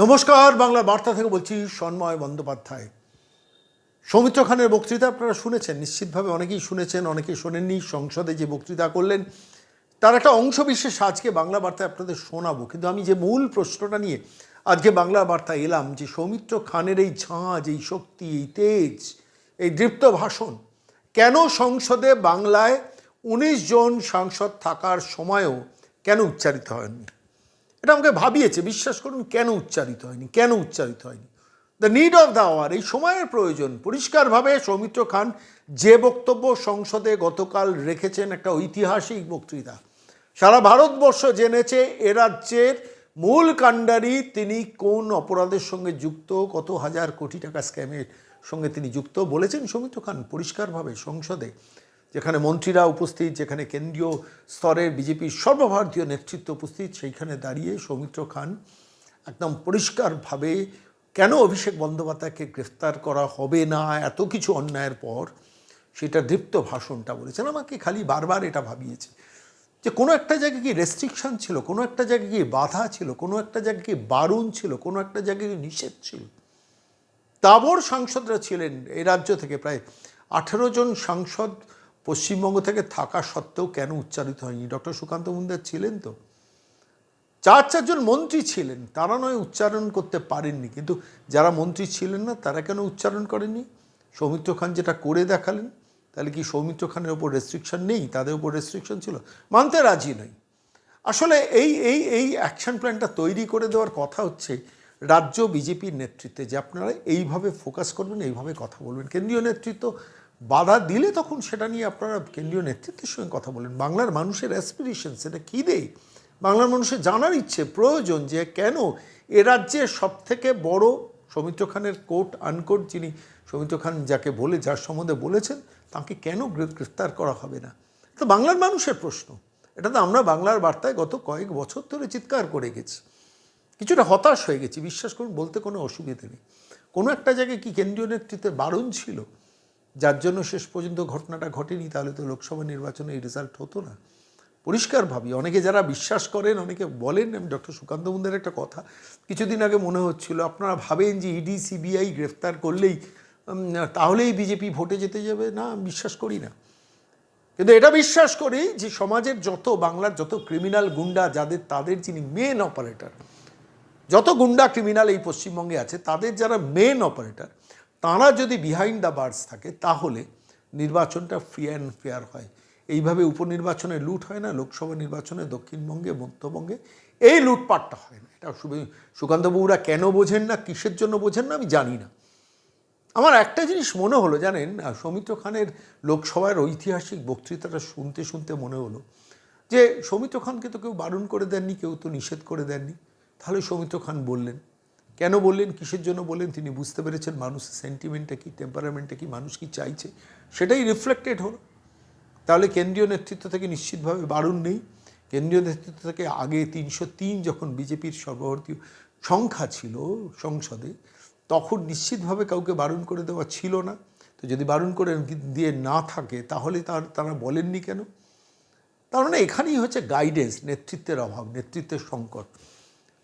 নমস্কার বাংলা বার্তা থেকে বলছি সন্ময় বন্দ্যোপাধ্যায়। সৌমিত্র খানের বক্তৃতা আপনারা শুনেছেন, নিশ্চিতভাবে অনেকেই শুনেছেন অনেকেই শোনেননি, সংসদে যে বক্তৃতা করলেন, তার একটা অংশ বিশেষ আজকে বাংলা বার্তায় আপনাদের শোনাবো। কিন্তু আমি যে মূল প্রশ্নটা নিয়ে আজকে বাংলা বার্তায় এলাম, যে সৌমিত্র খানের এই ঝাঁজ, এই শক্তি, এই তেজ, এই দৃপ্ত ভাষণ, কেন সংসদে বাংলায় উনিশ জন সাংসদ থাকার সময়ও কেন উচ্চারিত হয়নি? এটা আমাকে ভাবিয়েছে, বিশ্বাস করুন, কেন উচ্চারিত হয়নি, কেন উচ্চারিত হয়নি। The need of the hour এই সময়ের প্রয়োজন। পরিষ্কারভাবে সৌমিত্র খান যে বক্তব্য সংসদে গতকাল রেখেছেন, একটা ঐতিহাসিক বক্তৃতা। সারা ভারতবর্ষ জেনেছে এ রাজ্যের মূল কাণ্ডারি তিনি কোন অপরাধের সঙ্গে যুক্ত, কত হাজার কোটি টাকা স্ক্যামের সঙ্গে তিনি যুক্ত বলেছেন সৌমিত্র খান পরিষ্কারভাবে সংসদে। যেখানে মন্ত্রীরা উপস্থিত, যেখানে কেন্দ্রীয় স্তরের বিজেপির সর্বভারতীয় নেতৃত্ব উপস্থিত, সেইখানে দাঁড়িয়ে সৌমিত্র খান একদম পরিষ্কারভাবে কেন অভিষেক বন্দ্যোপাধ্যায়কে গ্রেফতার করা হবে না, এত কিছু অন্যায়ের পর সেটা দীপ্ত ভাষণটা বলেছেন। আমাকে খালি বারবার এটা ভাবিয়েছে যে কোনো একটা জায়গায় কি রেস্ট্রিকশন ছিল, কোনো একটা জায়গায় কি বাধা ছিল, কোনো একটা জায়গায় কি বারণ ছিল, কোনো একটা জায়গায় কি নিষেধ ছিল? তাবর সাংসদরা ছিলেন, এই রাজ্য থেকে প্রায় আঠেরো জন সাংসদ পশ্চিমবঙ্গ থেকে থাকা সত্ত্বেও কেন উচ্চারিত হয়নি? ডক্টর সুকান্ত মুন্দার ছিলেন তো। চার, চারজন মন্ত্রী ছিলেন, তারা নয় উচ্চারণ করতে পারেননি। কিন্তু যারা মন্ত্রী ছিলেন না, তারা কেন উচ্চারণ করেননি? সৌমিত্র খান যেটা করে দেখালেন, তাহলে কি সৌমিত্র খানের ওপর রেস্ট্রিকশন নেই? তাদের ওপর রেস্ট্রিকশন ছিল? মানতে রাজি নই। আসলে এই এই এই অ্যাকশন প্ল্যানটা তৈরি করে দেওয়ার কথা হচ্ছে রাজ্য বিজেপির নেতৃত্বে। যে আপনারা এইভাবে ফোকাস করবেন, এইভাবে কথা বলবেন। কেন্দ্রীয় নেতৃত্ব বাধা দিলে তখন সেটা নিয়ে আপনারা কেন্দ্রীয় নেতৃত্বের সঙ্গে কথা বলেন। বাংলার মানুষের অ্যাসপিরেশন সেটা কী দেয়? বাংলার মানুষের জানার ইচ্ছে, প্রয়োজন যে কেন এ রাজ্যে সব থেকে বড় সৌমিত্র খানের কোর্ট আনকোর্ট যিনি সৌমিত্র খান যাকে বলে, যার সম্বন্ধে বলেছেন, তাকে কেন গ্রে- গ্রেফতার করা হবে না? তো বাংলার মানুষের প্রশ্ন। এটা তো আমরা বাংলার বার্তায় গত কয়েক বছর ধরে চিৎকার করে গেছি। কিছুটা হতাশ হয়ে গেছি, বিশ্বাস করুন, বলতে কোনো অসুবিধে নেই। কোনো একটা জায়গায় কি কেন্দ্রীয় নেতৃত্বে বারণ ছিল যার জন্য শেষ পর্যন্ত ঘটনাটা ঘটেনি, তাহলে তো লোকসভা নির্বাচনে এই রেজাল্ট হতো না। পরিষ্কার ভাবি, অনেকে যারা বিশ্বাস করেন, অনেকে বলেন, আমি ডক্টর সুকান্ত মুন্দের একটা কথা, কিছুদিন আগে মনে হচ্ছিল, আপনারা ভাবেন যে ইডি সিবিআই গ্রেফতার করলেই তাহলেই বিজেপি ভোটে যেতে যাবে? না বিশ্বাস করি না। কিন্তু এটা বিশ্বাস করি যে সমাজের যত, বাংলার যত ক্রিমিনাল গুন্ডা, যাদের, তাদের যিনি মেন অপারেটর যত গুন্ডা ক্রিমিনাল এই পশ্চিমবঙ্গে আছে, তাদের যারা মেন অপারেটর তারা যদি বিহাইন্ড দ্য বার্স থাকে, তাহলে নির্বাচনটা ফ্রি অ্যান্ড ফেয়ার হয়। এইভাবে উপনির্বাচনে লুট হয় না, লোকসভা নির্বাচনে দক্ষিণবঙ্গে, মধ্যবঙ্গে এই লুটপাটটা হয় না। এটা সুকান্তবাবুরা কেন বোঝেন না, কিসের জন্য বোঝেন না, আমি জানি না। আমার একটা জিনিস মনে হলো, জানেন সৌমিত্র খানের লোকসভার ঐতিহাসিক বক্তৃতাটা শুনতে শুনতে মনে হলো, যে সৌমিত্র খানকে তো কেউ বারণ করে দেননি, কেউ তো নিষেধ করে দেননি। তাহলে সৌমিত্র খান বললেন কেন বললেন, কিসের জন্য বললেন, তিনি বুঝতে পেরেছেন মানুষের সেন্টিমেন্টটা কী টেম্পারামেন্টটা কী, মানুষ কী চাইছে। সেটাই রিফ্লেক্টেড হলো। তাহলে কেন্দ্রীয় নেতৃত্ব থেকে নিশ্চিতভাবে বারণ নেই। কেন্দ্রীয় নেতৃত্ব থেকে আগে তিনশো তিন যখন বিজেপির সর্বভারতীয় সংখ্যা ছিল সংসদে, তখন নিশ্চিতভাবে কাউকে বারণ করে দেওয়া ছিল না। তো যদি বারণ করে দিয়ে না থাকে, তাহলে তার, তারা বলেননি কেন? তার মানে এখানেই হচ্ছে গাইডেন্স নেতৃত্বের অভাব, নেতৃত্বের সংকট।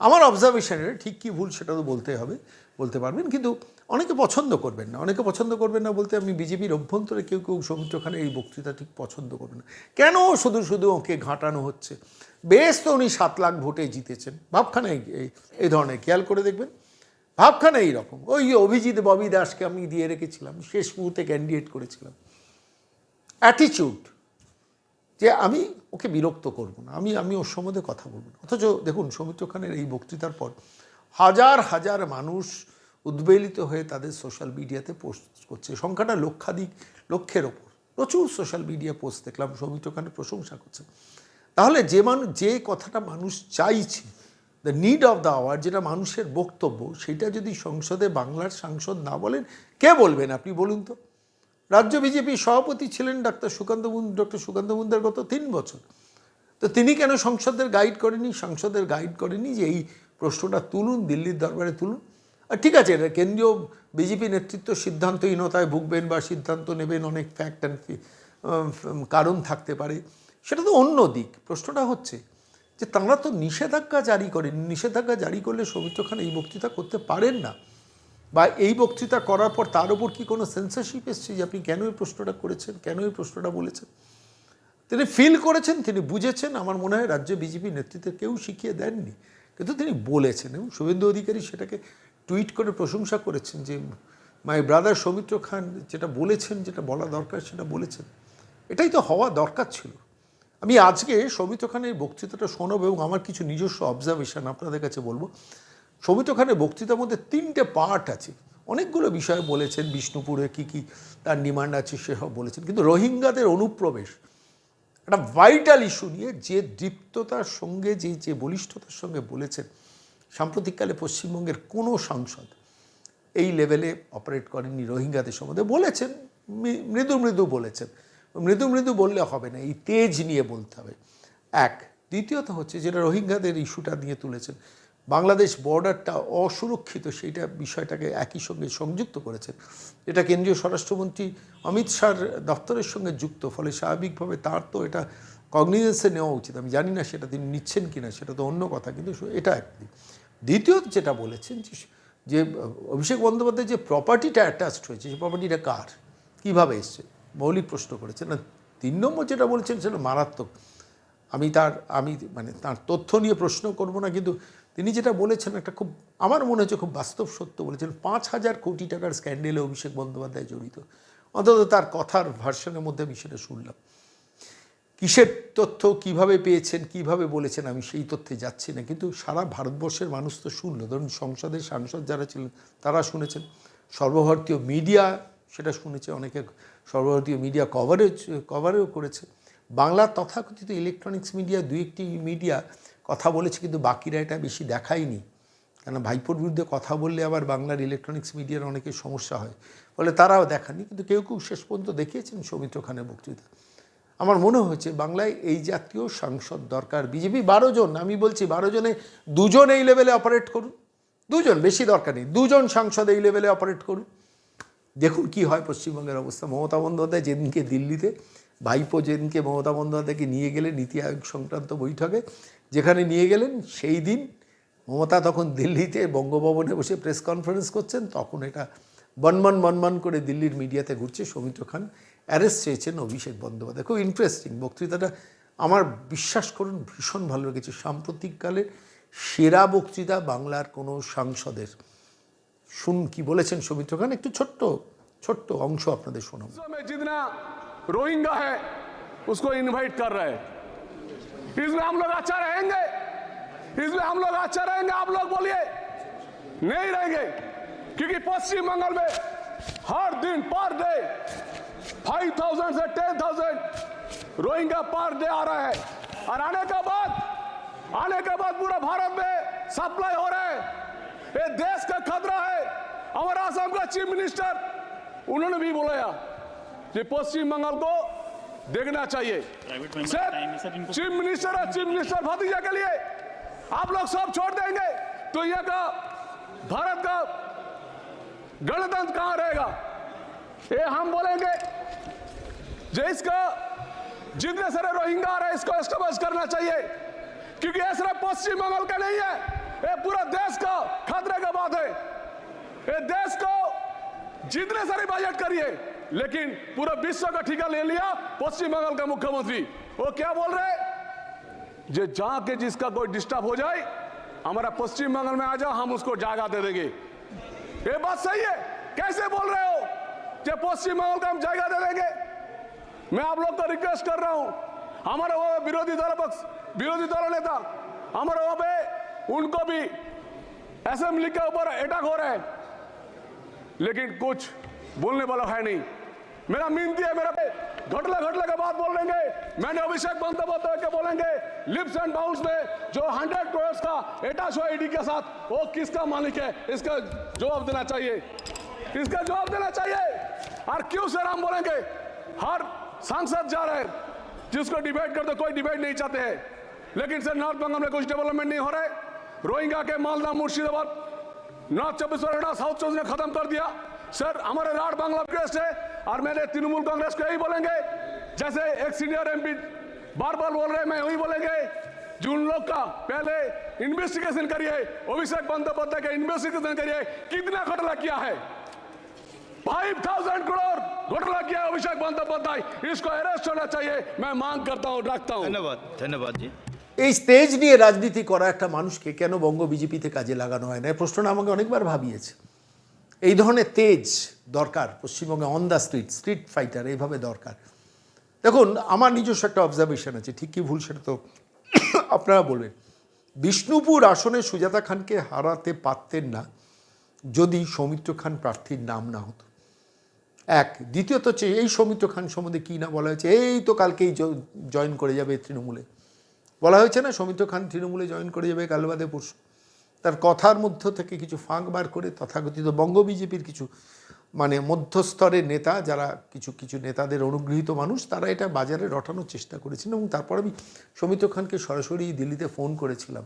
আমার অবজারভেশনের ঠিক কী ভুল সেটা তো বলতে হবে, বলতে পারবেন। কিন্তু অনেকে পছন্দ করবেন না। অনেকে পছন্দ করবেন না বলতে আমি বিজেপির অভ্যন্তরে কেউ কেউ সৌমিত্র খানের এই বক্তৃতা ঠিক পছন্দ করবেন না। কেন শুধু শুধু ওকে ঘাঁটানো হচ্ছে? বেশ তো উনি সাত লাখ ভোটে জিতেছেন। ভাবখানে এই- ধরনের খেয়াল করে দেখবেন। ভাবখানে এইরকম ওই অভিজিৎ ববি দাসকে আমি দিয়ে রেখেছিলাম, শেষ মুহূর্তে ক্যান্ডিডেট করেছিলাম। অ্যাটিচিউড যে আমি ওকে বিরক্ত করব না। আমি আমি ওর সম্বন্ধে কথা বলব না। অথচ দেখুন, সৌমিত্র খানের এই বক্তৃতার পর হাজার হাজার মানুষ উদ্বেলিত হয়ে তাদের সোশ্যাল মিডিয়াতে পোস্ট করছে। সংখ্যাটা লক্ষাধিক, লক্ষের ওপর। প্রচুর সোশ্যাল মিডিয়া পোস্ট দেখলাম, সৌমিত্র খানের প্রশংসা করছে। তাহলে যে মানুষ যে কথাটা মানুষ চাইছে the need of the hour যেটা মানুষের বক্তব্য, সেটা যদি সংসদে, বাংলার সাংসদ না বলেন, কে বলবেন? আপনি বলুন তো। রাজ্য বিজেপি সভাপতি ছিলেন ডাক্তার সুকান্ত ডক্টর সুকান্ত মুন্দার গত তিন বছর। তো তিনি কেন সংসদের গাইড করেনি সংসদের গাইড করেনি যে এই প্রশ্নটা তুলুন, দিল্লির দরবারে তুলুন। আর ঠিক আছে, এটা কেন্দ্রীয় বিজেপি নেতৃত্ব সিদ্ধান্তহীনতায় ভুগবেন বা সিদ্ধান্ত নেবেন, অনেক ফ্যাক্ট অ্যান্ড কারণ থাকতে পারে। সেটা তো অন্য দিক। প্রশ্নটা হচ্ছে যে তাঁরা তো নিষেধাজ্ঞা জারি করেন। নিষেধাজ্ঞা জারি করলে সৌমিত্র খান এই বক্তৃতা করতে পারেন না। বা এই বক্তৃতা করার পর তার উপর কি কোনো সেন্সারশিপ এসছে যে আপনি কেন এই প্রশ্নটা করেছেন, কেন এই প্রশ্নটা বলেছেন? তিনি ফিল করেছেন, তিনি বুঝেছেন, আমার মনে হয় রাজ্য বিজেপি নেতৃত্বে কেউ শিখিয়ে দেননি। কিন্তু তিনি বলেছেন এবং শুভেন্দু অধিকারী সেটাকে টুইট করে প্রশংসা করেছেন যে মাই ব্রাদার সৌমিত্র খান যেটা বলেছেন, যেটা বলা দরকার সেটা বলেছেন। এটাই তো হওয়া দরকার ছিল। আমি আজকে সৌমিত্র খানের বক্তৃতাটা শোনব এবং আমার কিছু নিজস্ব অবজারভেশন আপনাদের কাছে বলব। সৌমিত্র খানের বক্তৃতার মধ্যে তিনটে পার্ট আছে। অনেকগুলো বিষয় বলেছেন, বিষ্ণুপুরে কী কী তার ডিমান্ড আছে সেসব বলেছেন। কিন্তু রোহিঙ্গাদের অনুপ্রবেশ, একটা ভাইটাল ইস্যু নিয়ে যে দৃপ্ততার সঙ্গে, যে যে বলিষ্ঠতার সঙ্গে বলেছেন, সাম্প্রতিককালে পশ্চিমবঙ্গের কোনো সাংসদ এই লেভেলে অপারেট করেননি রোহিঙ্গাদের সম্বন্ধে। বলেছেন মৃদু মৃদু বলেছেন। মৃদু মৃদু বললে হবে না, এই তেজ নিয়ে বলতে হবে। এক, দ্বিতীয়ত হচ্ছে যেটা রোহিঙ্গাদের ইস্যুটা নিয়ে তুলেছেন বাংলাদেশ বর্ডারটা অসুরক্ষিত, সেইটা বিষয়টাকে একই সঙ্গে সংযুক্ত করেছেন এটা কেন্দ্রীয় স্বরাষ্ট্রমন্ত্রী অমিত শাহর দপ্তরের সঙ্গে যুক্ত, ফলে স্বাভাবিকভাবে তার তো এটা কগনিজেন্সে নেওয়া উচিত। আমি জানি না সেটা তিনি নিচ্ছেন কি না সেটা তো অন্য কথা, কিন্তু এটা একদিক। দ্বিতীয়ত যেটা বলেছেন যে অভিষেক বন্দ্যোপাধ্যায় যে প্রপার্টিটা অ্যাটাচড হয়েছে সেই প্রপার্টিটা কার? কীভাবে এসছে? মৌলিক প্রশ্ন করেছেন। না, তিন নম্বর যেটা বলেছেন সেটা মারাত্মক। আমি তার আমি মানে তার তথ্য নিয়ে প্রশ্ন করব না, কিন্তু তিনি যেটা বলেছেন একটা খুব, আমার মনে হচ্ছে খুব বাস্তব সত্য বলেছেন, পাঁচ হাজার কোটি টাকার স্ক্যান্ডেলে অভিষেক বন্দ্যোপাধ্যায় জড়িত। অন্তত তার কথার ভার্সনের মধ্যে আমি সেটা শুনলাম। কিসের তথ্য কীভাবে পেয়েছেন, কীভাবে বলেছেন, আমি সেই তথ্যে যাচ্ছি না। কিন্তু সারা ভারতবর্ষের মানুষ তো শুনলো। ধরুন সংসদের সাংসদ যারা ছিলেন, তারা শুনেছেন। সর্বভারতীয় মিডিয়া সেটা শুনেছে, অনেকে সর্বভারতীয় মিডিয়া কভারেজ কভারেও করেছে। বাংলা তথাকথিত ইলেকট্রনিক্স মিডিয়া দুই একটি মিডিয়া কথা বলেছে কিন্তু বাকিরা এটা বেশি দেখায়নি। কেন ভাইপোর বিরুদ্ধে কথা বললে আবার বাংলার ইলেকট্রনিক্স মিডিয়ার অনেকের সমস্যা হয়। ফলে তারাও দেখাননি, কিন্তু কেউ কেউ শেষ পর্যন্ত দেখিয়েছেন সৌমিত্র খানের বক্তৃতা। আমার মনে হয়েছে বাংলায় এই জাতীয় সাংসদ দরকার। বিজেপি বারো জন, আমি বলছি বারো জনে, দুজন এই লেভেলে অপারেট করুন। দুজন, বেশি দরকার নেই, দুজন সাংসদ এই লেভেলে অপারেট করুন। দেখুন কি হয় পশ্চিমবঙ্গের অবস্থা। মমতা বন্দ্যোপাধ্যায় যেদিনকে দিল্লিতে ভাইপো যেদিনকে মমতা বন্দ্যোপাধ্যায়কে নিয়ে গেলেন নীতি আয়োগ সংক্রান্ত বৈঠকে। যেখানে নিয়ে গেলেন, সেই দিন মমতা তখন দিল্লিতে বঙ্গভবনে বসে প্রেস কনফারেন্স করছেন। তখন এটা বনমান বনমান করে দিল্লির মিডিয়াতে ঘুরছে সৌমিত্র খান। অ্যারেস্ট চেয়েছেন অভিষেক বন্দ্যোপাধ্যায়। খুব ইন্টারেস্টিং বক্তৃতাটা। আমার বিশ্বাস করুন, ভীষণ ভালো লেগেছে। সাম্প্রতিককালের সেরা বক্তৃতা বাংলার কোনো সাংসদের। শুন, কি বলেছেন সৌমিত্র খান? একটু ছোট্ট ছোট্ট অংশ আপনাদের শোনাবো। रोहिंगा है, उसको इनवाइट कर रहे हैं। इसमें हम लोग अच्छा रहेंगे। इसमें हम लोग अच्छा रहेंगे। आप लोग बोलिए, नहीं रहेंगे। क्योंकि पश्चिम बंगाल में हर दिन पर डे फाइव थाउज़ेंड से ten thousand Rohingya per day आ रहा है। और आने के बाद, आने के बाद पूरा भारत में सप्लाई हो रहा है। ये देश का खतरा है। हमारा असम का चीफ मिनिस्टर उन्होंने भी बोला कि पश्चिम बंगाल को देखना चाहिए। सिर्फ़ चीफ मिनिस्टर और चीफ मिनिस्टर भतीजा के लिए आप लोग सब छोड़ देंगे। तो यह का भारत का गणतंत्र कहाँ रहेगा? ये हम बोलेंगे जो इसका जितने सारे रोहिंगा आ रहे हैं इसको एस्टेब्लिश करना चाहिए। क्योंकि ये सिर्फ़ पश्चिम बंगाल का नहीं है ये पूरा देश का खतरे का बात है। ये देश को जितने सारे बजट करिए लेकिन पूरा विश्व का ठीका ले लिया पश्चिम बंगाल का मुख्यमंत्री। वो क्या बोल रहे? जो जहाँ के जिसका कोई डिस्टर्ब हो जाए, हमारा पश्चिम बंगाल में आ जाओ, हम उसको जागा दे देंगे। ये बात सही है। कैसे बोल रहे हो? कि पश्चिम बंगाल का हम जायगा दे देंगे। मैं आप लोग को रिक्वेस्ट कर रहा हूँ। हमारे वो विरोधी दल पक्ष, विरोधी दल नेता, हमारे वहाँ पे उनको भी असेंबली के ऊपर अटैक हो रहे है। लेकिन कुछ बोलने वाला है नहीं। मेरा मिनती है मेरा घटला घटला के बाद बोल देंगे मैंने अभिषेक बंदोबस्त के बोलेंगे, लिप्स एंड बाउंस में जो हंड्रेड करोड़ का एटाशो आईडी के साथ, वो किसका मालिक है? इसका जवाब देना चाहिए। इसका जवाब देना चाहिए। और क्यों सर हम बोलेंगे? हर सांसद जा रहे हैं, जिसको डिबेट करते कोई डिबेट नहीं चाहते हैं। लेकिन सर नॉर्थ बंगाल में कुछ डेवलपमेंट नहीं हो रहा रोहिंगा के मालदा मुर्शिदाबाद नॉर्थ चौबीस साउथ चौबीस ने खत्म कर दिया। सर, हमारे राड बांग्ला रिक्वेस्ट है। और मेरे तृणमूल कांग्रेस को यही बोलेंगे जैसे एक सीनियर एमपी बार बार बोल रहे हैं मैं वही बोलेंगे जो उन लोग का पहले इन्वेस्टिगेशन करिए अभिषेक बंदोपाध्याय का इन्वेस्टिगेशन करिए कितना घोटाला किया है फाइव थाउजेंड करोड़ घोटाला किया है अभिषेक बंदोपाध्याय इसको अरेस्ट होना चाहिए मैं मांग करता हूं रखता हूं ধন্যবাদ ধন্যবাদ জি এই স্টেজ নিয়ে রাজনীতি করা একটা মানুষকে কেন বঙ্গ বিজেপিতে কাজে লাগানো হয় না এই প্রশ্নটা আমাকে অনেকবার ভাবিয়েছে এই ধরনের তেজ দরকার, পশ্চিমবঙ্গে on the street street fighter এইভাবে দরকার। দেখুন, আমার নিজস্ব একটা অবজারভেশন আছে, ঠিক কি ভুল সেটা তো আপনারা বলবেন। বিষ্ণুপুর আসনে সুজাতা খানকে হারাতে পারতেন না যদি সৌমিত্র খান প্রার্থীর নাম না হতো। এক। দ্বিতীয়ত হচ্ছে, এই সৌমিত্র খান সম্বন্ধে কী না বলা হয়েছে? এই তো কালকেই জয়েন করে যাবে তৃণমূলে। বলা হয়েছে না সৌমিত্র খান তৃণমূলে জয়েন করে যাবে কাল বাদে পরশু। তার কথার মধ্য থেকে কিছু ফাঁক বার করে তথাকথিত বঙ্গ বিজেপির কিছু মানে মধ্যস্তরের নেতা, যারা কিছু কিছু নেতাদের অনুগৃহীত মানুষ, তারা এটা বাজারে রটানোর চেষ্টা করেছেন এবং তারপর আমি সৌমিত্র খানকে সরাসরি দিল্লিতে ফোন করেছিলাম।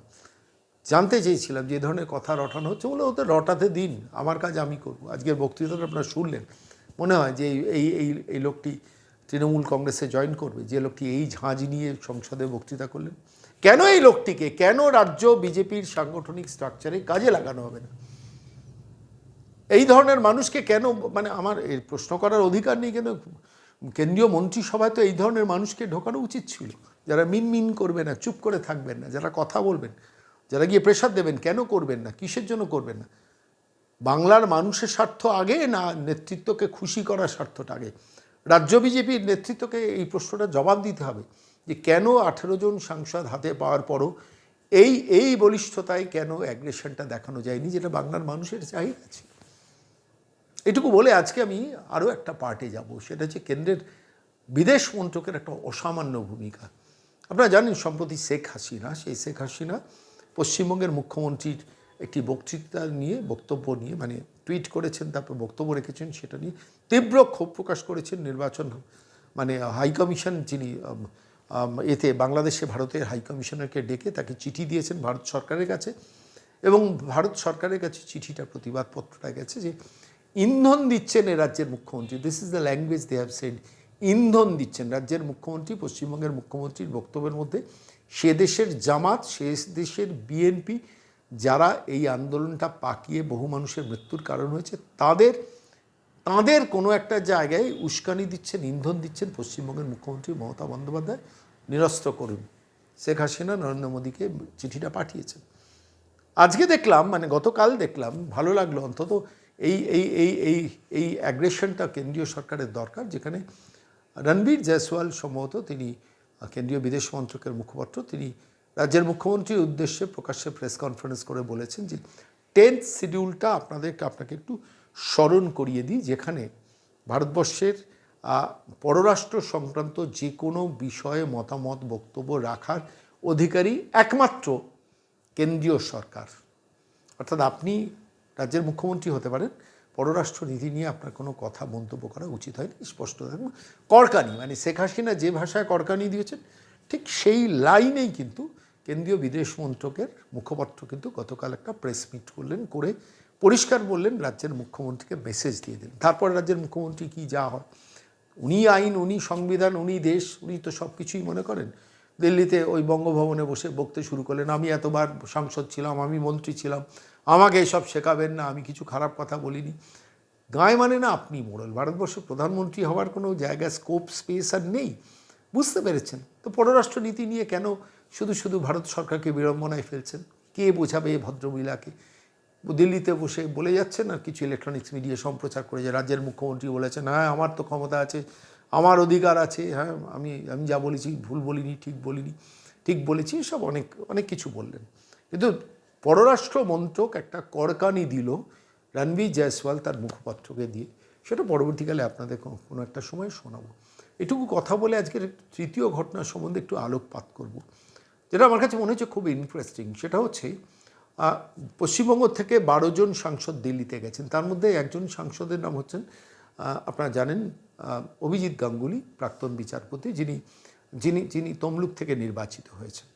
জানতে চেয়েছিলাম যে ধরনের কথা রটানো হচ্ছে। বলে ওদের রটাতে দিন, আমার কাজ আমি করব। আজকের বক্তৃতাটা আপনারা শুনলেন। মনে হয় যে এই এই এই লোকটি তৃণমূল কংগ্রেসে জয়েন করবে। যে লোকটি এই ঝাঁজ নিয়ে সংসদে বক্তৃতা করলেন। কেন এই লোকটিকে? কেন রাজ্য বিজেপির সাংগঠনিক স্ট্রাকচারে কাজে লাগানো হবে না? এই ধরনের মানুষকে কেন মানে আমার এই প্রশ্ন করার অধিকার নেই কেন কেন্দ্রীয় মন্ত্রিসভায় তো এই ধরনের মানুষকে ঢোকানো উচিত ছিল। যারা মিন মিন করবে না, চুপ করে থাকবেন না, যারা কথা বলবেন, যারা গিয়ে প্রেশার দেবেন, কেন করবেন না? কিসের জন্য করবেন না? বাংলার মানুষের স্বার্থ আগে না নেতৃত্বকে খুশি করার স্বার্থটা আগে? রাজ্য বিজেপির নেতৃত্বকে এই প্রশ্নটা জবাব দিতে হবে। যে কেন আঠেরো জন সাংসদ হাতে পাওয়ার পরও এই এই বলিষ্ঠতায় কেন অ্যাগ্রেশনটা দেখানো যায়নি, যেটা বাংলার মানুষের চাহিদা ছিল? এটুকু বলে আজকে আমি আরও একটা পার্টে যাব। সেটা হচ্ছে কেন্দ্রের বিদেশ মন্ত্রকের একটা অসামান্য ভূমিকা। আপনারা জানেন সম্প্রতি শেখ হাসিনা, সেই শেখ হাসিনা পশ্চিমবঙ্গের মুখ্যমন্ত্রীর একটি বক্তৃতা নিয়ে, বক্তব্য নিয়ে মানে টুইট করেছেন, তারপর বক্তব্য রেখেছেন, সেটা নিয়ে তীব্র ক্ষোভ প্রকাশ করেছেন নির্বাচন মানে হাই কমিশন যিনি এতে বাংলাদেশে ভারতের হাইকমিশনারকে ডেকে তাকে চিঠি দিয়েছেন ভারত সরকারের কাছে এবং ভারত সরকারের কাছে চিঠিটা, প্রতিবাদপত্রটা গেছে যে ইন্ধন দিচ্ছেন এ রাজ্যের মুখ্যমন্ত্রী। This is the language they have said ইন্ধন দিচ্ছেন রাজ্যের মুখ্যমন্ত্রী, পশ্চিমবঙ্গের মুখ্যমন্ত্রীর বক্তব্যের মধ্যে। সে দেশের জামাত, সে দেশের বিএনপি, যারা এই আন্দোলনটা পাকিয়ে বহু মানুষের মৃত্যুর কারণ হয়েছে, তাদের তাদের কোনো একটা জায়গায় উস্কানি দিচ্ছেন, ইন্ধন দিচ্ছেন পশ্চিমবঙ্গের মুখ্যমন্ত্রী মমতা বন্দ্যোপাধ্যায় নিরস্ত্র করুন। শেখ হাসিনা, নরেন্দ্র মোদীকে চিঠিটা পাঠিয়েছেন। আজকে দেখলাম মানে গতকাল দেখলাম, ভালো লাগল অন্তত এই এই এই এই এই অ্যাগ্রেশনটা কেন্দ্রীয় সরকারের দরকার, যেখানে রণবীর জয়সওয়াল সম্ভবত তিনি কেন্দ্রীয় বিদেশ মন্ত্রকের মুখপাত্র, তিনি রাজ্যের মুখ্যমন্ত্রীর উদ্দেশ্যে প্রকাশ্যে প্রেস কনফারেন্স করে বলেছেন যে টেন্থ শিডিউলটা আপনাদেরকে, আপনাকে একটু স্মরণ করিয়ে দিই, যেখানে ভারতবর্ষের পররাষ্ট্র সংক্রান্ত যে কোনো বিষয়ে মতামত, বক্তব্য রাখার অধিকারী একমাত্র কেন্দ্রীয় সরকার। অর্থাৎ আপনি রাজ্যের মুখ্যমন্ত্রী হতে পারেন, পররাষ্ট্র নীতি নিয়ে আপনার কোনো কথা, মন্তব্য করা উচিত হয়নি, স্পষ্ট থাকবে কড়কানি মানে শেখ হাসিনা যে ভাষায় কড়কানি দিয়েছেন, ঠিক সেই লাইনেই কিন্তু কেন্দ্রীয় বিদেশ মন্ত্রকের মুখপাত্র কিন্তু গতকাল একটা প্রেস মিট করলেন করে পরিষ্কার বললেন রাজ্যের মুখ্যমন্ত্রীকে মেসেজ দিয়ে দিলেন। তারপর রাজ্যের মুখ্যমন্ত্রী কি যা হয়? উনি আইন, উনি সংবিধান, উনি দেশ, উনি তো সব কিছুই মনে করেন। দিল্লিতে ওই বঙ্গভবনে বসে বকতে শুরু করলেন, আমি এতবার সাংসদ ছিলাম, আমি মন্ত্রী ছিলাম, আমাকে এসব শেখাবেন না, আমি কিছু খারাপ কথা বলিনি। গায়ে মানে না আপনি মোড়ল। ভারতবর্ষের প্রধানমন্ত্রী হওয়ার কোনো জায়গা স্কোপ স্পেস আর নেই। বুঝতে পেরেছেন? তো পররাষ্ট্র নীতি নিয়ে কেন শুধু শুধু ভারত সরকারকে বিড়ম্বনায় ফেলছেন? কে বোঝাবে ভদ্রমহিলাকে? দিল্লিতে বসে বলে যাচ্ছেন আর কিছু ইলেকট্রনিক্স মিডিয়া সম্প্রচার করে যে রাজ্যের মুখ্যমন্ত্রী বলেছেন হ্যাঁ আমার তো ক্ষমতা আছে, আমার অধিকার আছে হ্যাঁ আমি আমি যা বলেছি, ভুল বলিনি, ঠিক বলিনি, ঠিক বলেছি, সব অনেক অনেক কিছু বললেন। কিন্তু পররাষ্ট্র মন্ত্রক একটা করকানি দিল রণবীর জয়সওয়াল তার মুখপাত্রকে দিয়ে। সেটা পরবর্তীকালে আপনাদের কোনো- একটা সময় শোনাবো। এটুকু কথা বলে আজকের তৃতীয় ঘটনা সম্বন্ধে একটু আলোকপাত করব। যেটা আমার কাছে মনে হচ্ছে খুব ইন্টারেস্টিং সেটা হচ্ছে পশ্চিমবঙ্গ থেকে বারো জন সাংসদ দিল্লিতে গেছেন। তার মধ্যে একজন সাংসদের নাম হচ্ছেন আপনারা জানেন অভিজিৎ গাঙ্গুলি, প্রাক্তন বিচারপতি, যিনি যিনি যিনি তমলুক থেকে নির্বাচিত হয়েছেন।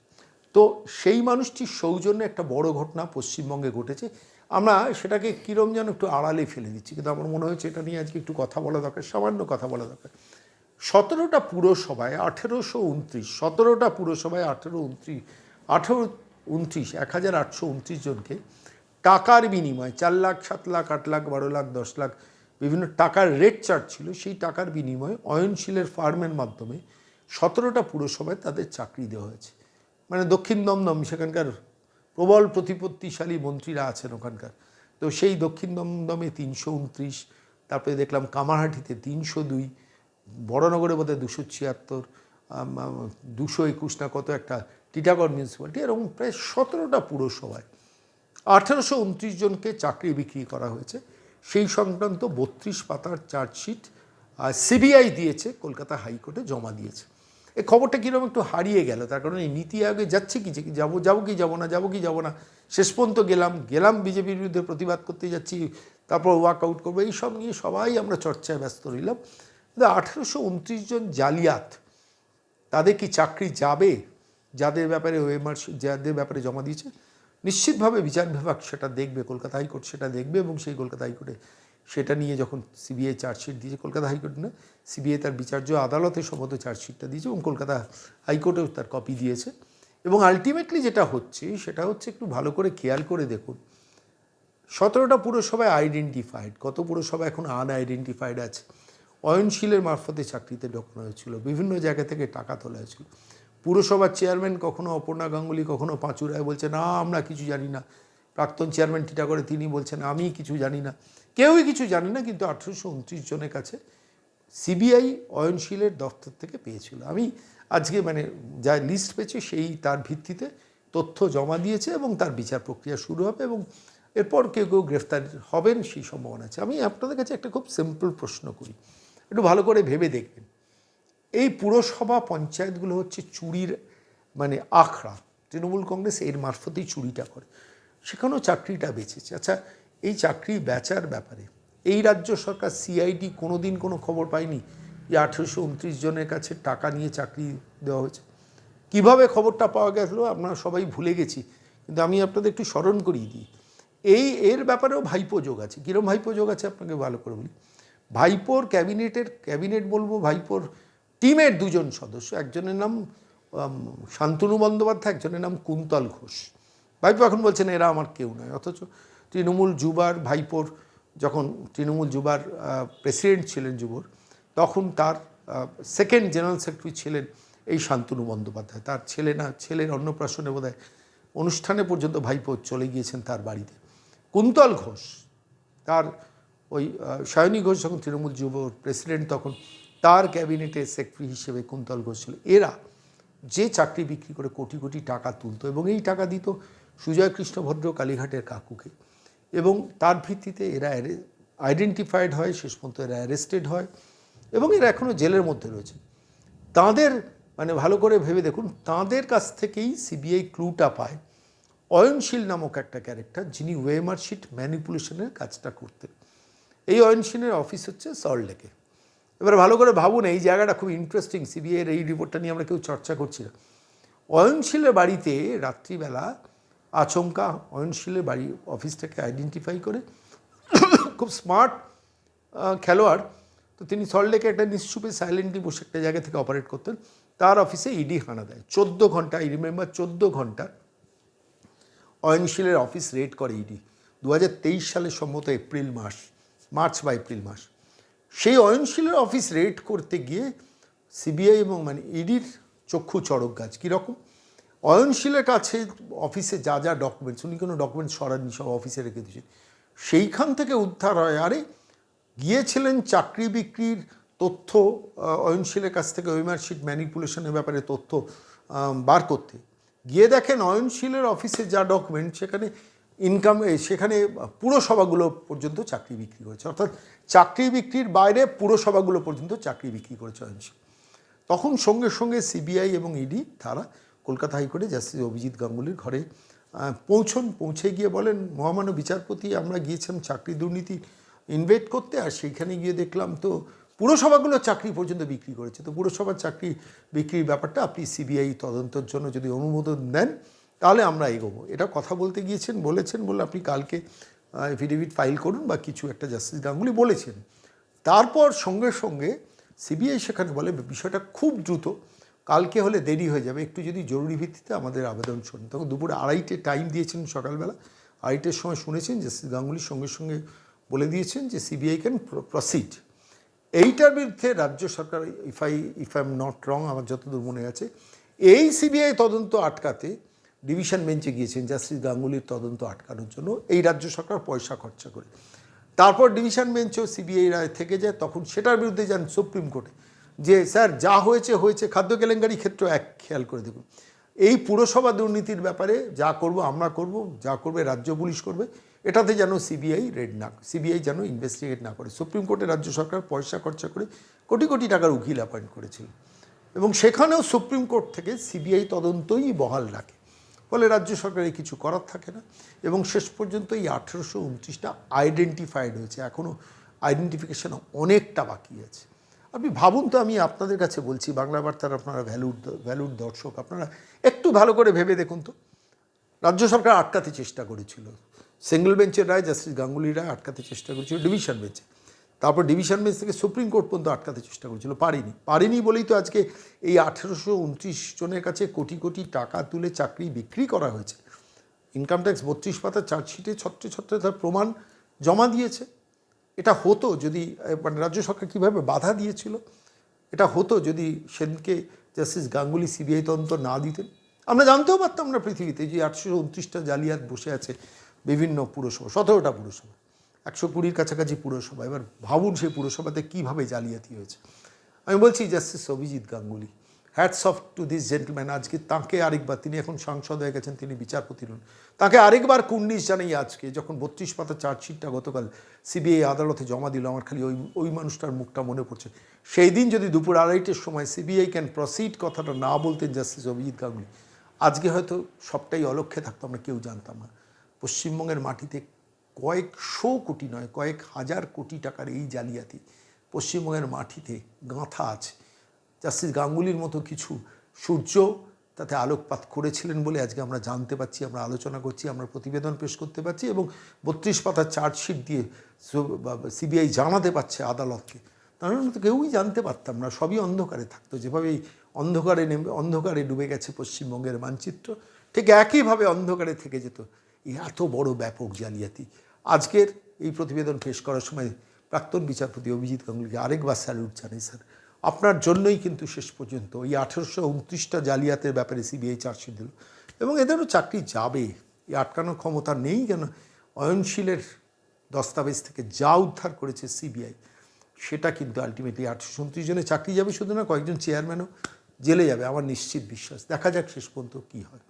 তো সেই মানুষটির সৌজন্যে একটা বড় ঘটনা পশ্চিমবঙ্গে ঘটেছে। আমরা সেটাকে কীরম যেন একটু আড়ালে ফেলে দিচ্ছি, কিন্তু আমার মনে হয়েছে এটা নিয়ে আজকে একটু কথা বলা দরকার, সামান্য কথা বলা দরকার। সতেরোটা পুরসভায় আঠেরোশো উনত্রিশ, সতেরোটা পুরসভায় আঠেরো উনত্রিশ, আঠেরো উনত্রিশ, এক হাজার আটশো উনত্রিশ জনকে টাকার বিনিময়ে চার লাখ, সাত লাখ, আট লাখ, বারো লাখ, দশ লাখ বিভিন্ন টাকার রেট চার্ট ছিল, সেই টাকার বিনিময়ে অয়নশীলের ফার্মের মাধ্যমে সতেরোটা পুরসভায় তাদের চাকরি দেওয়া হয়েছে। মানে দক্ষিণ দমদম সেখানকার প্রবল প্রতিপত্তিশালী মন্ত্রীরা আছেন ওখানকার। তো সেই দক্ষিণ দমদমে তিনশো উনত্রিশ, তারপরে দেখলাম কামারহাটিতে তিনশো দুই বড়নগরে বোধহয় দুশো ছিয়াত্তর দুশো একুশ না কত একটা টিটাগড় মিউনিসিপ্যালিটি এরকম প্রায় সতেরোটা পুরসভায় আঠেরোশো উনত্রিশ জনকে চাকরি বিক্রি করা হয়েছে। সেই সংক্রান্ত বত্রিশ পাতার চার্জশিট সিবিআই দিয়েছে, কলকাতা হাইকোর্টে জমা দিয়েছে। এই খবরটা কীরকম একটু হারিয়ে গেল? তার কারণে এই নীতি আয়োগে যাচ্ছে কি যে যাব যাব কি যাব না, যাব কি যাব না। শেষ পর্যন্ত গেলাম গেলাম বিজেপির বিরুদ্ধে প্রতিবাদ করতে যাচ্ছি, তারপর ওয়াক আউট করব। এইসব নিয়ে সবাই আমরা চর্চায় ব্যস্ত রইলাম। কিন্তু আঠেরোশো উনত্রিশ জন জালিয়াত, তাদের কি চাকরি যাবে? যাদের ব্যাপারে ওএমআর যাদের ব্যাপারে জমা দিয়েছে, নিশ্চিতভাবে বিচার বিভাগ সেটা দেখবে, কলকাতা হাইকোর্ট সেটা দেখবে এবং সেই কলকাতা হাইকোর্টে সেটা নিয়ে যখন সিবিআই চার্জশিট দিয়েছে, কলকাতা হাইকোর্ট না সিবিআই তার বিচার্য আদালতে সম্মত চার্জশিটটা দিয়েছে এবং কলকাতা হাইকোর্টেও তার কপি দিয়েছে। এবং আলটিমেটলি যেটা হচ্ছে, সেটা হচ্ছে একটু ভালো করে খেয়াল করে দেখুন, সতেরোটা পুরসভায় আইডেন্টিফাইড কত পুরসভা এখন আনআইডেন্টিফাইড আছে? অয়নশীলের মারফতে চাকরিতে ঢোকানো হয়েছিল, বিভিন্ন জায়গা থেকে টাকা তোলা হয়েছিল। পুরসভার চেয়ারম্যান কখনো অপর্ণা গাঙ্গুলি, কখনো পাঁচুরায় বলছে, না, আমরা কিছু জানি না। প্রাক্তন চেয়ারম্যান টিটাগড়ে তিনি বলছেন, আমি কিছু জানি না। কেউই কিছু জানি না, কিন্তু আঠেরোশো উনত্রিশ জনের কাছে সিবিআই অয়নশীলের দপ্তর থেকে পেয়েছিল। আমি আজকে মানে যা লিস্ট পেয়েছি সেই তার ভিত্তিতে তথ্য জমা দিয়েছে এবং তার বিচার প্রক্রিয়া শুরু হবে এবং এরপর কেউ কেউ গ্রেফতার হবেন সেই সম্ভাবনা আছে। আমি আপনাদের কাছে একটা খুব সিম্পল প্রশ্ন করি। একটু ভালো করে ভেবে দেখবেন। এই পুরসভা পঞ্চায়েতগুলো হচ্ছে চুরির মানে আখড়া। তৃণমূল কংগ্রেস এর মারফতেই চুরিটা করে। সেখানেও চাকরিটা বেঁচেছে। আচ্ছা এই চাকরি বেচার ব্যাপারে এই রাজ্য সরকার সিআইডি কোনো দিন কোনো খবর পায়নি যে আঠেরোশো উনত্রিশ জনের কাছে টাকা নিয়ে চাকরি দেওয়া হয়েছে? কীভাবে খবরটা পাওয়া গেল আমরা সবাই ভুলে গেছি, কিন্তু আমি আপনাদের একটু স্মরণ করিয়ে দিই। এই, এর ব্যাপারেও ভাইপো যোগ আছে। কীরকম ভাইপো যোগ আছে আপনাকে ভালো করে বলি। ভাইপোর ক্যাবিনেটের, ক্যাবিনেট বলব ভাইপোর টিমের দুজন সদস্য, একজনের নাম শান্তনু বন্দ্যোপাধ্যায়, একজনের নাম কুন্তল ঘোষ। ভাইপো এখন বলছেন, এরা আমার কেউ নয়। অথচ তৃণমূল যুবার ভাইপোর, যখন তৃণমূল যুবার প্রেসিডেন্ট ছিলেন যুবর, তখন তার সেকেন্ড জেনারেল সেক্রেটারি ছিলেন এই শান্তনু বন্দ্যোপাধ্যায়। তার ছেলে না, ছেলের অন্নপ্রাশনে বোধহয় অনুষ্ঠানে পর্যন্ত ভাইপো চলে গিয়েছেন তার বাড়িতে। কুন্তল ঘোষ, তার ওই সায়নী ঘোষ যখন তৃণমূল যুব প্রেসিডেন্ট, তখন তার ক্যাবিনেটের সেক্রেটারি হিসেবে কুন্তল ঘোষ ছিল। এরা যে চাকরি বিক্রি করে কোটি কোটি টাকা তুলতো এবং এই টাকা দিত সুজয় কৃষ্ণ ভদ্র কালীঘাটের কাকুকে। এবং তার ভিত্তিতে এরা আইডেন্টিফাইড হয়, শেষ পর্যন্ত এরা অ্যারেস্টেড হয় এবং এরা এখনও জেলের মধ্যে রয়েছে। তাদের মানে ভালো করে ভেবে দেখুন, তাদের কাছ থেকেই সিবিআই ক্লুটা পায় অয়নশীল নামক একটা ক্যারেক্টার যিনি ওয়েমার্কশিট ম্যানিপুলেশনের কাজটা করতেন। এই অয়নশীলের অফিস হচ্ছে সল্টলেকে এবার ভালো করে ভাবুন, এই জায়গাটা খুব ইন্টারেস্টিং সিবিআইয়ের এই রিপোর্টটা নিয়ে আমরা কেউ চর্চা করছি না। অয়নশীলের বাড়িতে রাত্রিবেলা আচমকা অয়নশীলের বাড়ি অফিসটাকে আইডেন্টিফাই করে, খুব স্মার্ট খেলোয়াড়। তো তিনি সল্টলেকে একটা নিশ্চুপে সাইলেন্টলি বসে একটা জায়গা থেকে অপারেট করতেন। তার অফিসে ইডি হানা দেয়। চোদ্দ ঘণ্টা আই রিমেম্বার চোদ্দ ঘণ্টা অয়নশীলের অফিস রেড করে ইডি দু সালের সম্ভবত এপ্রিল মাস মার্চ বা এপ্রিল মাস। সেই অয়নশীলের অফিস রেড করতে গিয়ে সিবিআই এবং মানে ইডির চক্ষু চড়ক গাছ কীরকম অয়নশীলের কাছে অফিসে যা যা ডকুমেন্টস উনি কোনো ডকুমেন্টস সরাননি, সব অফিসে রেখে দিয়েছেন। সেইখান থেকে উদ্ধার হয়, আরে গিয়েছিলেন চাকরি বিক্রির তথ্য অয়নশীলের কাছ থেকে ওয়েমার্কশিট ম্যানিপুলেশনের ব্যাপারে তথ্য বার করতে। গিয়ে দেখেন অয়নশীলের অফিসে যা ডকুমেন্ট সেখানে ইনকাম সেখানে পুরসভাগুলো পর্যন্ত চাকরি বিক্রি করেছে। অর্থাৎ চাকরি বিক্রির বাইরে পুরসভাগুলো পর্যন্ত চাকরি বিক্রি করেছে অয়নশীল তখন সঙ্গে সঙ্গে সিবিআই এবং ইডি তারা কলকাতা হাইকোর্টে জাস্টিস অভিজিৎ গাঙ্গুলির ঘরে পৌঁছন, পৌঁছে গিয়ে বলেন, মহামান্য বিচারপতি, আমরা গিয়েছিলাম চাকরি দুর্নীতি ইনভেট করতে, আর সেইখানে গিয়ে দেখলাম তো পুরসভাগুলো চাকরি পর্যন্ত বিক্রি করেছে। তো পুরসভার চাকরি বিক্রির ব্যাপারটা আপনি সিবিআই তদন্তের জন্য যদি অনুমোদন দেন তাহলে আমরা এগোবো। এটা কথা বলতে গিয়েছেন, বলেছেন বলে আপনি কালকে এফিডেভিট ফাইল করুন বা কিছু একটা জাস্টিস গাঙ্গুলি বলেছেন। তারপর সঙ্গে সঙ্গে সিবিআই সেখানে বলে, বিষয়টা খুব দ্রুত, কালকে হলে দেরি হয়ে যাবে, একটু যদি জরুরি ভিত্তিতে আমাদের আবেদন শোনেন। তখন দুপুরে আড়াইটে টাইম দিয়েছেন সকালবেলা, আড়াইটের সময় শুনেছেন যে গাঙ্গুলির সঙ্গে সঙ্গে বলে দিয়েছেন যে সিবিআই ক্যান প্রসিড এইটার বিরুদ্ধে রাজ্য সরকার if I if I am not wrong আমার যতদূর মনে আছে, এই সিবিআই তদন্ত আটকাতে ডিভিশন বেঞ্চে গিয়েছেন জাস্টিস গাঙ্গুলির তদন্ত আটকানোর জন্য। এই রাজ্য সরকার পয়সা খরচা করে। তারপর ডিভিশন বেঞ্চেও সিবিআই রায় থেকে যায়, তখন সেটার বিরুদ্ধে যান সুপ্রিম কোর্টে। যে, স্যার, যা হয়েছে হয়েছে, খাদ্য কেলেঙ্কারি ক্ষেত্র এক, খেয়াল করে দেখুন। এই পুরসভা দুর্নীতির ব্যাপারে যা করব, আমরা করব, যা করবে রাজ্য পুলিশ করবে, এটাতে যেন সিবিআই রেড না, সিবিআই যেন ইনভেস্টিগেট না করে। সুপ্রিম কোর্টে রাজ্য সরকার পয়সা খরচা করে কোটি কোটি টাকার উকিল অ্যাপয়েন্ট করেছিল। এবং সেখানেও সুপ্রিম কোর্ট থেকে সিবিআই তদন্তই বহাল রাখে। ফলে রাজ্য সরকারের কিছু করার থাকে না। এবং শেষ পর্যন্ত এই আঠেরোশো উনত্রিশটা আইডেন্টিফাইড হয়েছে। এখনও আইডেন্টিফিকেশন অনেকটা বাকি আছে। আপনি ভাবুন তো, আমি আপনাদের কাছে বলছি, বাংলা বার্তার আপনারা ভ্যালুড ভ্যালুড দর্শক, আপনারা একটু ভালো করে ভেবে দেখুন তো। রাজ্য সরকার আটকাতে চেষ্টা করেছিল। সিঙ্গল বেঞ্চের রায় জাস্টিস গাঙ্গুলির রায় আটকাতে চেষ্টা করেছিল ডিভিশন বেঞ্চে তারপর ডিভিশন বেঞ্চ থেকে সুপ্রিম কোর্ট পর্যন্ত আটকাতে চেষ্টা করেছিল, পারিনি। পারিনি বলেই তো আজকে এই আঠেরোশো উনত্রিশ জনের কাছে কোটি কোটি টাকা তুলে চাকরি বিক্রি করা হয়েছে। ইনকাম ট্যাক্স বত্রিশ পাতা চার্জশিটে ছত্রে ছত্রে তার প্রমাণ জমা দিয়েছে। এটা হতো যদি মানে রাজ্য সরকার কীভাবে বাধা দিয়েছিল, এটা হতো যদি সেদিনকে জাস্টিস গাঙ্গুলি সিবিআই তদন্ত না দিতেন। আমরা জানতেও পারতাম না পৃথিবীতে যে আটশো উনত্রিশটা জালিয়াত বসে আছে বিভিন্ন পুরসভা, সতেরোটা পুরসভা। একশো কুড়ির কাছাকাছি পুরসভা। এবার ভাবুন সেই পুরসভাতে কীভাবে জালিয়াতি হয়েছে। আমি বলছি, justice Abhijit Ganguly hats off to this gentleman আজকে তাকে আরেকবার, তিনি এখন সাংসদ হয়ে গেছেন, তিনি বিচারপতি নন। তাকে আরেকবার কুন্ডিস জানাই আজকে, যখন বত্রিশ পাতা চার্জশিটটা গতকাল সিবিআই আদালতে জমা দিল, আমার খালি ওই ওই মানুষটার মুখটা মনে পড়ছে। সেই দিন যদি দুপুর আড়াইটের সময় সিবিআই ক্যান প্রসিড কথাটা না বলতেন জাস্টিস অভিজিৎ গাঙ্গুলি, আজকে হয়তো সবটাই অলক্ষ্যে থাকতো, আমরা কেউ জানতাম না। পশ্চিমবঙ্গের মাটিতে কয়েকশো কোটি নয়, কয়েক হাজার কোটি টাকার এই জালিয়াতি পশ্চিমবঙ্গের মাটিতে গাঁথা আছে। জাস্টিস গাঙ্গুলির মতো কিছু সূর্য তাতে আলোকপাত করেছিলেন বলে আজকে আমরা জানতে পারছি আমরা আলোচনা করছি, আমরা প্রতিবেদন পেশ করতে পারছি এবং বত্রিশ পাতার চার্জশিট দিয়ে সিবিআই জানাতে পারছে আদালতকে। তাহলে তো কেউই জানতে পারতাম না, সবই অন্ধকারে থাকতো। যেভাবে এই অন্ধকারে নেমে, অন্ধকারে ডুবে গেছে পশ্চিমবঙ্গের মানচিত্র, ঠিক একইভাবে অন্ধকারে থেকে যেত। এত বড় ব্যাপক জালিয়াতি। আজকের এই প্রতিবেদন পেশ করার সময় প্রাক্তন বিচারপতি অভিজিৎ গাঙ্গুলিকে আরেকবার স্যালুট জানাই, স্যার। আপনার জন্যই কিন্তু শেষ পর্যন্ত এই আঠেরোশো উনত্রিশটা জালিয়াতের ব্যাপারে সিবিআই চার্জশিট দিল। এবং এদেরও চাকরি যাবে, এই আটকানোর ক্ষমতা নেই কেন? অয়নশীলের দস্তাবেজ থেকে যা উদ্ধার করেছে সিবিআই সেটা কিন্তু আলটিমেটলি আটশো উনত্রিশ জনের চাকরি যাবে, শুধু না কয়েকজন চেয়ারম্যানও জেলে যাবে, আমার নিশ্চিত বিশ্বাস। দেখা যাক শেষ পর্যন্ত কী হয়।